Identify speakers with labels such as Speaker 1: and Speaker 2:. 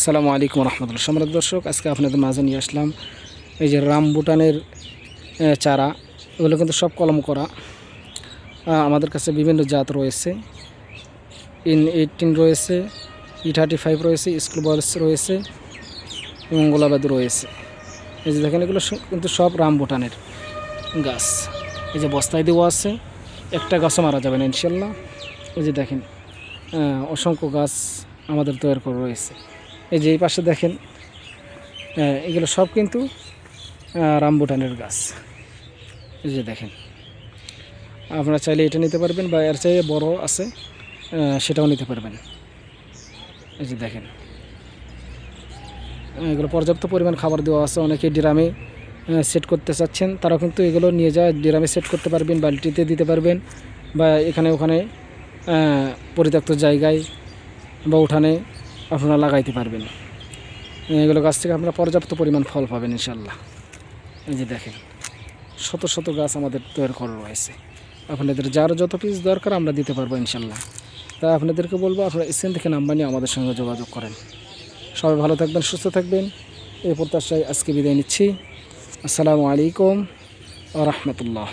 Speaker 1: আসসালামু আলাইকুম রহমতুল্লাহ। সম্রাট দর্শক, আজকে আপনাদের মাঝে নিয়ে আসলাম এই যে রামবুটানের চারা। এগুলো কিন্তু সব কলম করা। আমাদের কাছে বিভিন্ন জাত রয়েছে। ইন এইটিন রয়েছে, ই থার্টি ফাইভ রয়েছে, স্কুল বয়স রয়েছে, এবং গোলাবাদ রয়েছে। এই যে দেখেন, এগুলো কিন্তু সব রামবুটানের গাছ। এই যে বস্তায় দেওয়া আছে, একটা গাছও মারা যাবে না, ইনশাল্লাহ। এই যে দেখেন অসংখ্য গাছ আমাদের তৈরি করে রয়েছে। এই যে এই পাশে দেখেন এগুলো সব কিন্তু রামবুটানের গাছ। এই যে দেখেন, আপনারা চাইলে এটা নিতে পারবেন বা এর চাইতে বড় আছে সেটাও নিতে পারবেন। এই যে দেখেন এগুলো পর্যাপ্ত পরিমাণ খাবার দেওয়া আছে। অনেকে ড্রামে সেট করতে চাচ্ছেন, তারাও কিন্তু এগুলো নিয়ে যায়, ড্রামে সেট করতে পারবেন, বালতিতে দিতে পারবেন বা এখানে ওখানে পরিত্যক্ত জায়গায় বা উঠানে আপনারা লাগাইতে পারবেন। এগুলো গাছ থেকে আপনারা পর্যাপ্ত পরিমাণ ফল পাবেন ইনশাল্লাহ এই যে দেখেন, শত শত গাছ আমাদের তৈরি করা রয়েছে। আপনাদের যার যত পিস দরকার আমরা দিতে পারব ইনশাল্লাহ তাই আপনাদেরকে বলব, আপনারা স্ক্রিন থেকে নাম্বার নিয়ে আমাদের সঙ্গে যোগাযোগ করেন। সবাই ভালো থাকবেন, সুস্থ থাকবেন। এই প্রত্যাশায় আজকে বিদায় নিচ্ছি। আসসালামু আলাইকুম আ রহমতুল্লাহ।